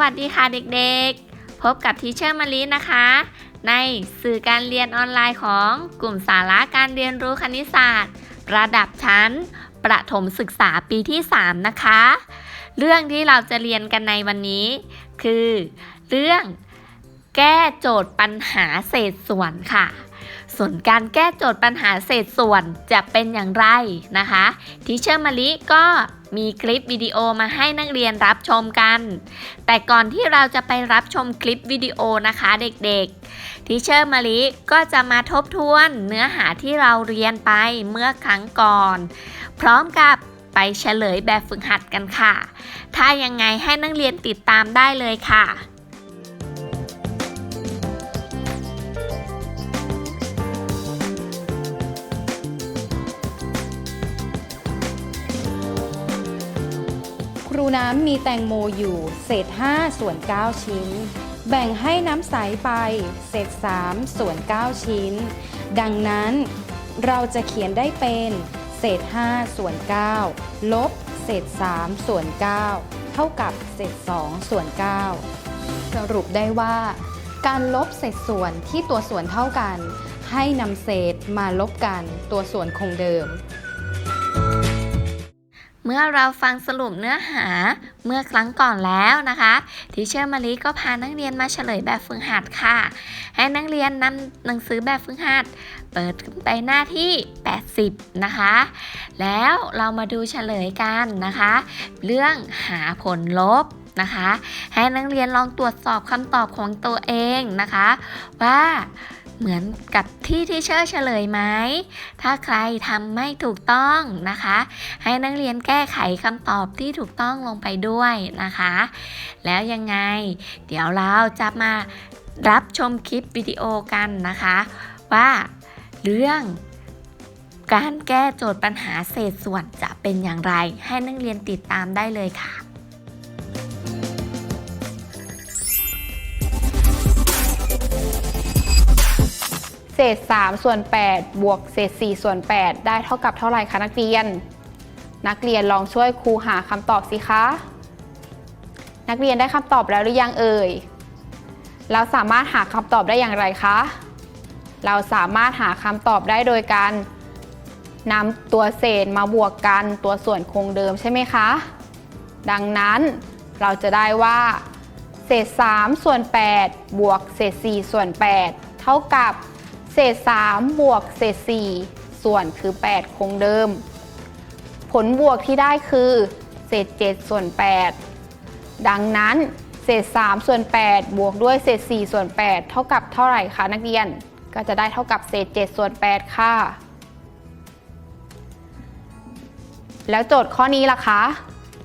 วัสดีค่ะเด็กๆ พบกับทีเชอร์มารีนะคะ ในสื่อการเรียนออนไลน์ของกลุ่มสาระการเรียนรู้คณิตศาสตร์ ระดับชั้น ประถมศึกษาปีที่ 3 นะคะ เรื่องที่เราจะเรียนกันในวันนี้ คือ เรื่องแก้โจทย์ปัญหาเศษส่วนค่ะ ส่วนการแก้โจทย์ปัญหาเศษส่วนจะเป็นอย่างไรนะคะทีเชอร์มาลิก็ มีคลิปวิดีโอมาให้นักเรียนรับชมกัน แต่ก่อนที่เราจะไปรับชมคลิปวิดีโอนะคะเด็กๆทิเชอร์มาลิก็จะมาทบทวนเนื้อหาที่เราเรียนไปเมื่อครั้งก่อน พร้อมกับไปเฉลยแบบฝึกหัดกันค่ะ ถ้ายังไงให้นักเรียนติดตามได้เลยค่ะ น้ำมีแตงโมอยู่ เศษ 5 ส่วน 9 ชิ้น แบ่งให้น้ำใสไป เศษ 3 ส่วน 9 ชิ้น ดังนั้นเราจะเขียนได้เป็น เศษ 5 ส่วน 9 ลบ เศษ 3 ส่วน 9 เท่ากับเศษ 2 ส่วน 9 สรุปได้ว่า การลบเศษส่วนที่ตัวส่วนเท่ากัน ให้นำเศษมาลบกันตัวส่วนคงเดิม เมื่อเราฟังสรุปเนื้อหาเมื่อครั้งก่อนแล้วนะคะทีเชอร์มารีก็พานักเรียนมาเฉลยแบบฝึกหัดค่ะ ให้นักเรียนนำหนังสือแบบฝึกหัด เปิดไปหน้าที่ 80 นะคะ แล้วเรามาดูเฉลยกันนะคะ เรื่องหาผลลบนะคะ ให้นักเรียนลองตรวจสอบคำตอบของตัวเองนะคะ ว่า เหมือนกับที่ที่เชอร์เฉลยไหม ถ้าใครทำไม่ถูกต้องนะคะ ให้นักเรียนแก้ไขคำตอบที่ถูกต้องลงไปด้วยนะคะ แล้วยังไง เดี๋ยวเราจะมารับชมคลิปวิดีโอกันนะคะ ว่าเรื่องการแก้โจทย์ปัญหาเศษส่วนจะเป็นอย่างไร ให้นักเรียนติดตามได้เลยค่ะ ษ 3 ส่วน 8 บวกเศษ 4 ส่วน 8 ได้เท่ากับเท่าไหร่คะนักเรียน นักเรียนลองช่วยครูหาคำตอบสิคะ นักเรียนได้คำตอบแล้วหรือยังเอ่ย เราสามารถหาคำตอบได้อย่างไรคะ เราสามารถหาคำตอบได้โดยการนำตัวเศษมาบวกกันตัวส่วนคงเดิมใช่ไหมคะ ดังนั้นเราจะได้ว่า เศษ 3 ส่วน 8 บวกเศษ 4 ส่วน 8 เท่ากับ เศษ 3 บวกเศษ 4 ส่วนคือ 8 คงเดิม ผลบวกที่ได้คือ เศษ 7 ส่วน 8 ดังนั้นเศษ 3 ส่วน 8 บวกด้วยเศษ 4 ส่วน 8 เท่ากับเท่าไหร่คะนักเรียน ก็จะได้เท่ากับเศษ 7 ส่วน 8 ค่ะ แล้วโจทย์ข้อนี้ล่ะคะ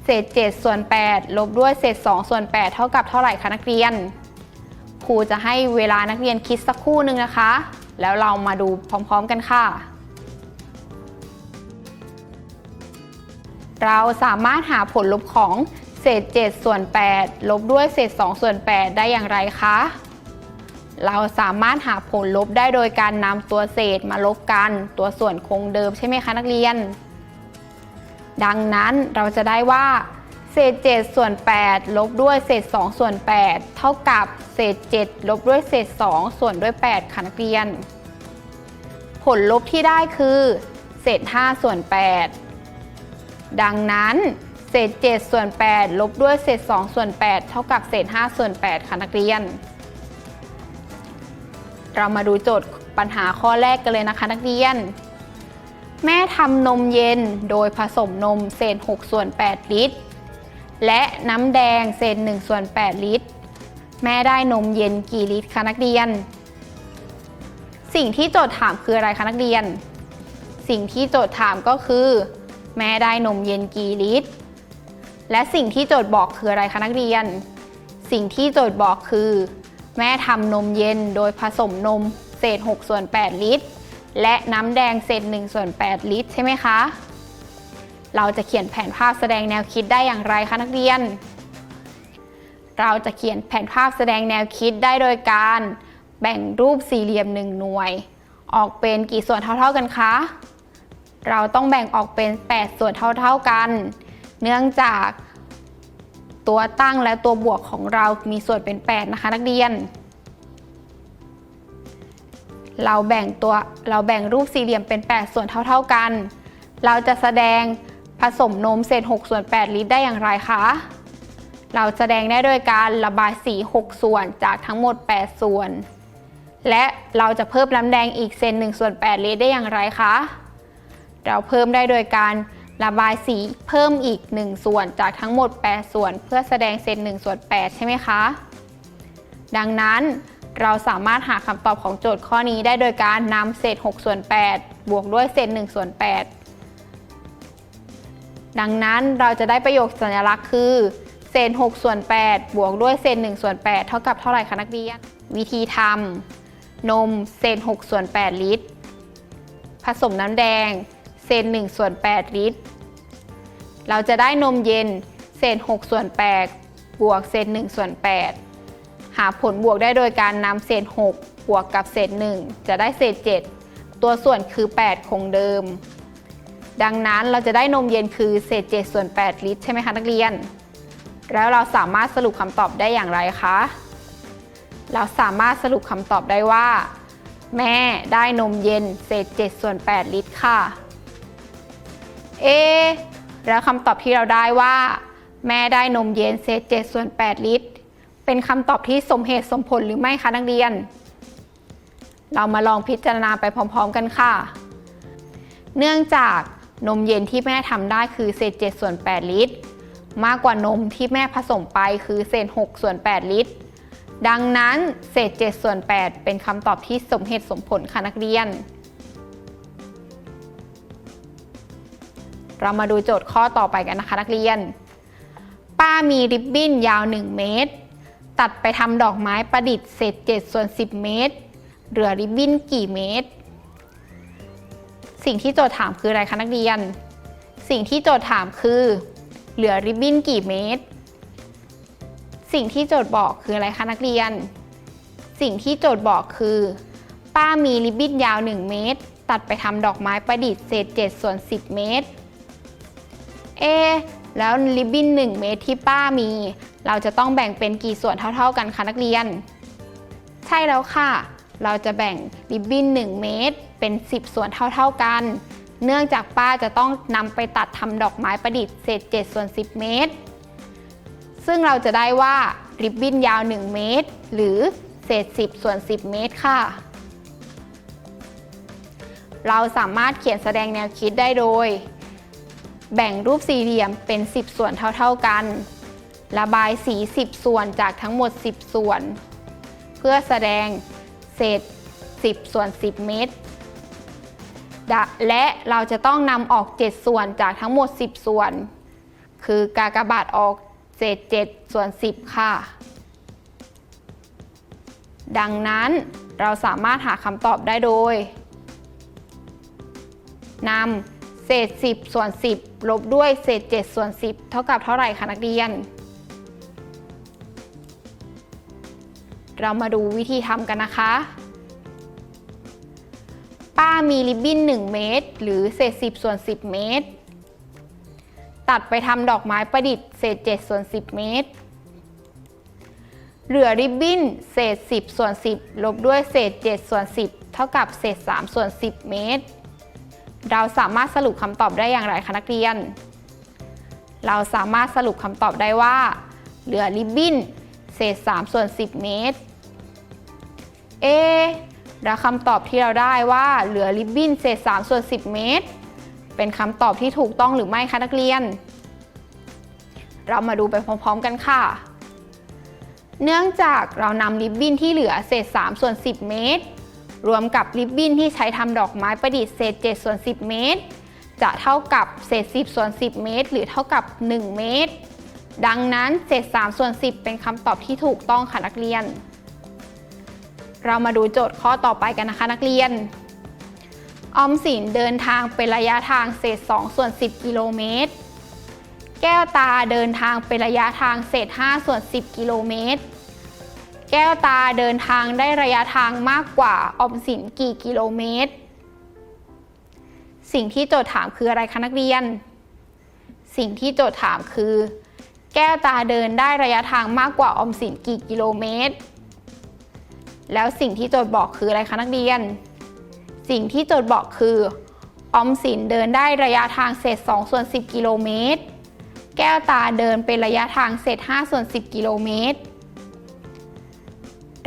เศษ 7 ส่วน 8 ลบด้วยเศษ 2 ส่วน 8 เท่ากับเท่าไหร่คะนักเรียน ครูจะให้เวลานักเรียนคิดสักครู่หนึ่งนะคะ แล้วเรามาดูพร้อมๆกันค่ะ เราสามารถหาผลลบของเศษ 7 ส่วน 8 ลบด้วยเศษ 2 ส่วน 8 ได้อย่างไรคะ เราสามารถหาผลลบได้โดยการนำตัวเศษมาลบกันตัวส่วนคงเดิมใช่ไหมคะนักเรียน ดังนั้นเราจะได้ว่า เศษ 7 ส่วน 8 ลบด้วยเศษ 2 ส่วน 8 เท่ากับเศษ 7 ลบด้วยเศษ 2 ส่วนด้วย 8ค่ะนักเรียน ผลลบที่ได้คือเศษ 5 ส่วน 8 ดังนั้นเศษ 7 ส่วน 8 ลบด้วยเศษ 2 ส่วน 8 เท่ากับเศษ 5 ส่วน 8 ค่ะนักเรียน เรามาดูโจทย์ปัญหาข้อแรกกันเลยนะคะนักเรียน แม่ทำนมเย็นโดยผสมนมเศษ 6 ส่วน 8 ลิตร และน้ำแดงเศษ1ส่วน8ลิตร แม่ได้นมเย็นกี่ลิตรคะนักเรียน สิ่งที่โจทย์ถามคืออะไรคะนักเรียน สิ่งที่โจทย์ถามก็คือ แม่ได้นมเย็นกี่ลิตร และสิ่งที่โจทย์บอกคืออะไรคะนักเรียน สิ่งที่โจทย์บอกคือ แม่ทำนมเย็นโดยผสมนมเศษ6ส่วน8ลิตร และน้ำแดงเศษ1ส่วน8ลิตร ใช่ไหมคะ เราจะเขียนแผนภาพแสดงแนวคิดได้อย่างไรคะนักเรียน เราจะเขียนแผนภาพแสดงแนวคิดได้โดยการ แบ่งรูปสี่เหลี่ยมหนึ่งหน่วย ออกเป็นกี่ส่วนเท่าๆกันคะ เราต้องแบ่งออกเป็น 8 ส่วนเท่าๆกัน เนื่องจาก ตัวตั้งและตัวบวกของเรามีส่วนเป็น 8 นะคะนักเรียนเราแบ่งตัวเราแบ่งรูปสี่เหลี่ยมเป็น 8 ส่วนเท่า ๆกัน เราจะแสดง ผสมนมเศษ6ส่วน8ลิตรได้อย่างไรคะ เราแสดงได้โดยการระบายสี 6 ส่วนจากทั้งหมด 8 ส่วน และเราจะเพิ่มน้ำแดงอีกเซน1ส่วน8ลิตรได้อย่างไรคะ เราเพิ่มได้โดยการระบายสีเพิ่มอีก 1 ส่วนจากทั้งหมด 8 ส่วน เพื่อแสดงเซน1ส่วน8ใช่ไหมคะ ดังนั้นเราสามารถหาคำตอบของโจทย์ข้อนี้ได้โดยการนำเศษ 6 ส่วน 8 บวกด้วยเศษ 1 ส่วน 8 ดังนั้นเราจะได้ประโยคสัญลักษณ์คือเศษ6ส่วน8บวกด้วยเศษ1ส่วน8เท่ากับเท่าไหร่คะนักเรียน วิธีทำนมเศษ6ส่วน8ลิตร ผสมน้ำแดงเศษ1ส่วน8ลิตร เราจะได้นมเย็นเศษ6ส่วน8บวกเศษ1ส่วน8หาผลบวกได้โดยการนำเศษ6บวกกับเศษ1จะได้เศษ 7 ตัวส่วนคือ 8 คงเดิม ดังนั้นเราจะได้นมเย็นคือเศษ7ส่วน8ลิตรใช่ไหมคะนักเรียน แล้วเราสามารถสรุปคำตอบได้อย่างไรคะ เราสามารถสรุปคำตอบได้ว่า แม่ได้นมเย็นเศษ7ส่วน8ลิตรค่ะ เอ แล้วคำตอบที่เราได้ว่า แม่ได้นมเย็นเศษ7ส่วน8ลิตร เป็นคำตอบที่สมเหตุสมผลหรือไม่คะนักเรียน เรามาลองพิจารณาไปพร้อม ๆ กันค่ะ เนื่องจาก นมเย็นที่แม่ทำได้คือเศษ7ส่วน 8 ลิตร มากกว่านมที่แม่ผสมไปคือเศษ6ส่วน 8 ลิตร ดังนั้นเศษ7ส่วน 8 เป็นคำตอบที่สมเหตุสมผลค่ะนักเรียน เรามาดูโจทย์ข้อต่อไปกันนะคะนักเรียน ป้ามีริบบิ้นยาว 1 เมตร ตัดไปทำดอกไม้ประดิษฐ์เศษ7ส่วน 10 เมตร เหลือริบบิ้นกี่เมตร สิ่งที่โจทย์ถามคืออะไรคะนักเรียน สิ่งที่โจทย์ถามคือ เหลือริบบิ้นกี่เมตร สิ่งที่โจทย์บอกคืออะไรคะนักเรียน สิ่งที่โจทย์บอกคือ ป้ามีริบบิ้นยาว 1 เมตร ตัดไปทำดอกไม้ประดิษฐ์เศษ7ส่วน10 เมตร เอ แล้วริบบิ้น1 เมตรที่ป้ามี เราจะต้องแบ่งเป็นกี่ส่วนเท่า ๆกันคะนักเรียน ใช่แล้วค่ะ เราจะแบ่งริบบิ้น 1 เมตร เป็น 10 ส่วนเท่าๆกัน เนื่องจากป้าจะต้องนำไปตัดทำดอกไม้ประดิษฐ์เศษ7ส่วน 10 เมตร ซึ่งเราจะได้ว่าริบบิ้นยาว 1 เมตร หรือเศษ 10 ส่วน 10 เมตรค่ะ เราสามารถเขียนแสดงแนวคิดได้โดย แบ่งรูปสี่เหลี่ยมเป็น 10 ส่วนเท่าๆกัน ระบายสี 10 ส่วนจากทั้งหมด 10 ส่วน เพื่อแสดง เศษ 10 ส่วน 10 เมตร และเราจะต้องนำออก 7 ส่วนจากทั้งหมด 10 ส่วน คือกากบาทออกเศษ 7 ส่วน 10 ค่ะ ดังนั้นเราสามารถหาคำตอบได้โดยนำเศษ 10 ส่วน 10 ลบด้วยเศษ 7 ส่วน 10 เท่ากับเท่าไหร่คะนักเรียน เรามาดูวิธีทำกันนะคะ ป้ามีริบบิ้น 1 เมตร หรือเศษ 10 ส่วน 10 เมตร ตัดไปทำดอกไม้ประดิษฐ์เศษ 7 ส่วน 10 เมตร เหลือริบบิ้นเศษ 10 ส่วน 10 ลบด้วยเศษ 7 ส่วน 10 เท่ากับเศษ 3 ส่วน 10 เมตร เราสามารถสรุปคำตอบได้อย่างไรคะนักเรียน เราสามารถสรุปคำตอบได้ว่า เหลือริบบิ้นเศษ 3 ส่วน 10 เมตร เอแล้วคำตอบที่เราได้ว่าเหลือริบบิ้นเศษ3ส่วน10 เมตร เป็นคำตอบที่ถูกต้องหรือไม่คะนักเรียน เรามาดูไปพร้อมๆกันค่ะ เนื่องจากเรานำริบบิ้นที่เหลือเศษ3ส่วน10 เมตร รวมกับริบบิ้นที่ใช้ทำดอกไม้ประดิษฐ์เศษ7ส่วน10 เมตร จะเท่ากับเศษ10ส่วน10 เมตร หรือเท่ากับ 1 เมตร ดังนั้นเศษ3ส่วน10 เป็นคำตอบที่ถูกต้องค่ะนักเรียน เรามาดูโจทย์ข้อต่อไปกันนะคะนักเรียน ออมสินเดินทางเป็นระยะทางเศษ2ส่วน10 กิโลเมตร แก้วตาเดินทางเป็นระยะทางเศษ5ส่วน10 กิโลเมตร แก้วตาเดินทางได้ระยะทางมากกว่าออมสินกี่กิโลเมตร สิ่งที่โจทย์ถามคืออะไรคะนักเรียน สิ่งที่โจทย์ถามคือ แก้วตาเดินได้ระยะทางมากกว่าออมสินกี่กิโลเมตร แล้วสิ่งที่โจทย์บอกคืออะไรคะนักเรียน สิ่งที่โจทย์บอกคือออมสินเดินได้ระยะทางเศษ2ส่วน10 กิโลเมตร แก้วตาเดินเป็นระยะทางเศษ5ส่วน10 กิโลเมตร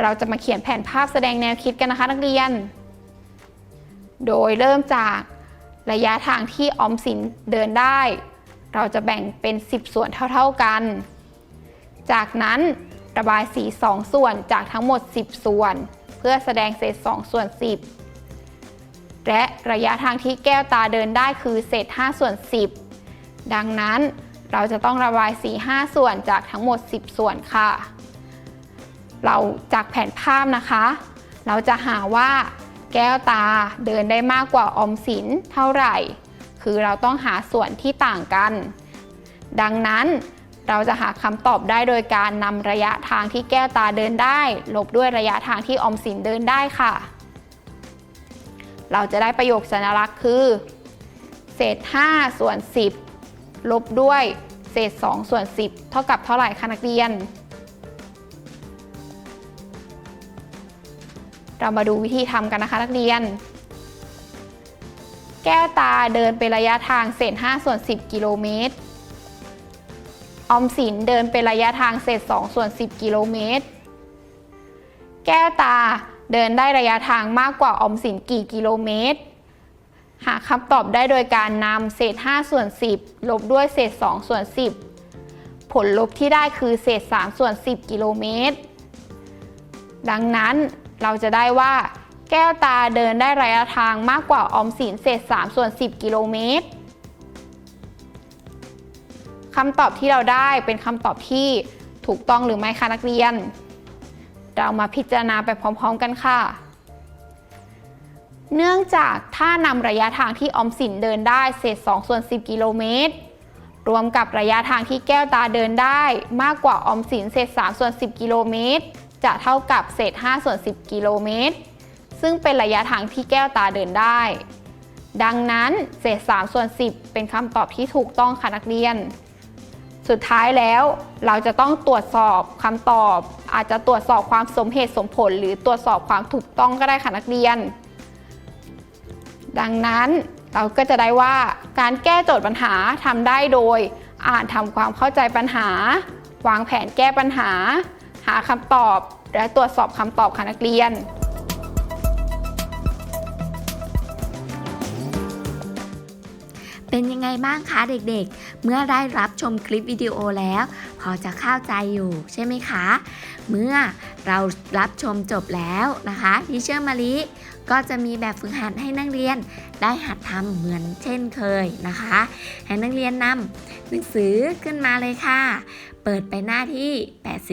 เราจะมาเขียนแผนภาพแสดงแนวคิดกันนะคะนักเรียน โดยเริ่มจากระยะทางที่ออมสินเดินได้ เราจะแบ่งเป็น 10 ส่วนเท่า ๆกัน จากนั้น ระบายสี 2 ส่วนจากทั้งหมด 10 ส่วน เพื่อแสดงเศษ 2 ส่วน 10 และระยะทางที่แก้วตาเดินได้คือเศษ 5 ส่วน 10 ดังนั้นเราจะต้องระบายสี 5 ส่วนจากทั้งหมด 10 ส่วนค่ะ เราจากแผนภาพนะคะ เราจะหาว่าแก้วตาเดินได้มากกว่าออมสินเท่าไหร่ คือเราต้องหาส่วนที่ต่างกัน ดังนั้น เราจะหาคำตอบได้โดยการนำระยะทางที่แก้วตาเดินได้ ลบด้วยระยะทางที่ออมสินเดินได้ค่ะ เราจะได้ประโยคสัญลักษณ์คือ เศษ 5 ส่วน 10 ลบด้วยเศษ 2 ส่วน 10 เท่ากับเท่าไหร่คะนักเรียน เรามาดูวิธีทำกันนะคะนักเรียน แก้วตาเดินเป็นระยะทางเศษ 5 ส่วน 10 กิโลเมตร ออมสินเดินเป็นระยะทางเศษ2ส่วน 10 กิโลเมตร แก้วตาเดินได้ระยะทางมากกว่าออมสินกี่กิโลเมตร หาคำตอบได้โดยการนำเศษ 5 ส่วน 10 ลบด้วยเศษ 2 ส่วน 10 ผลลบที่ได้คือเศษ 3 ส่วน 10 กิโลเมตร ดังนั้นเราจะได้ว่า แก้วตาเดินได้ระยะทางมากกว่าออมสินเศษ 3 ส่วน 10 กิโลเมตร คำตอบที่เราได้เป็นคำตอบที่ถูกต้องหรือไม่คะนักเรียน เรามาพิจารณาไปพร้อม ๆ กันค่ะ เนื่องจากถ้านำระยะทางที่ออมสินเดินได้เศษ2ส่วน10 กิโลเมตร รวมกับระยะทางที่แก้วตาเดินได้มากกว่าออมสินเศษ3ส่วน10 กิโลเมตร จะเท่ากับเศษ5ส่วน10 กิโลเมตร ซึ่งเป็นระยะทางที่แก้วตาเดินได้ ดังนั้นเศษ3ส่วน10 เป็นคำตอบที่ถูกต้องค่ะนักเรียน สุดท้ายแล้วเราจะต้องตรวจสอบคำตอบ อาจจะตรวจสอบความสมเหตุสมผล หรือตรวจสอบความถูกต้องก็ได้ค่ะนักเรียน ดังนั้นเราก็จะได้ว่าการแก้โจทย์ปัญหาทำได้โดย อ่านทำความเข้าใจปัญหา วางแผนแก้ปัญหา หาคำตอบ และตรวจสอบคำตอบค่ะนักเรียน เป็นยังไงบ้างคะเด็กๆ เมื่อได้รับชมคลิปวิดีโอแล้ว พอจะเข้าใจอยู่ใช่ไหมคะ เมื่อเรารับชมจบแล้วนะคะทิเชอร์มาริก็จะมีแบบฝึกหัดให้นักเรียนได้หัดทำเหมือนเช่นเคยนะคะ ให้นักเรียนนำหนังสือขึ้นมาเลยค่ะ เปิดไปหน้าที่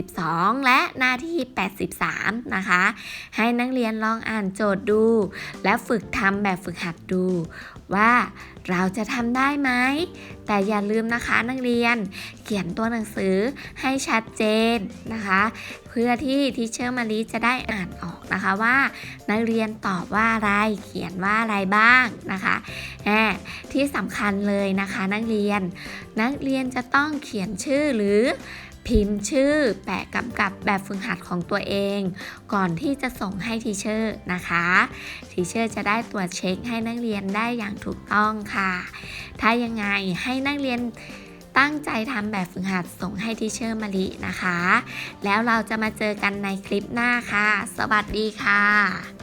82 และหน้าที่ 83 นะคะ ให้นักเรียนลองอ่านโจทย์ดู และฝึกทำแบบฝึกหัดดู ว่าเราจะทำได้ไหม แต่อย่าลืมนะคะนักเรียน เขียนตัวหนังสือให้ชัดเจนนะคะ เพื่อที่ทิเชอร์มารีจะได้อ่านออกนะคะว่า นักเรียนตอบว่าอะไร เขียนว่าอะไรบ้างนะคะแหมที่สำคัญเลยนะคะนักเรียน นักเรียนจะต้องเขียนชื่อหรือ พิมพ์ชื่อแปะกำกับแบบฝึกหัดของตัวเอง ก่อนที่จะส่งให้ทีเชอร์นะคะทีเชอร์จะได้ตรวจเช็คให้นักเรียนได้อย่างถูกต้องค่ะ ถ้ายังไงให้นักเรียนตั้งใจทำแบบฝึกหัดส่งให้ทีเชอร์มาลินะคะ แล้วเราจะมาเจอกันในคลิปหน้าค่ะ สวัสดีค่ะ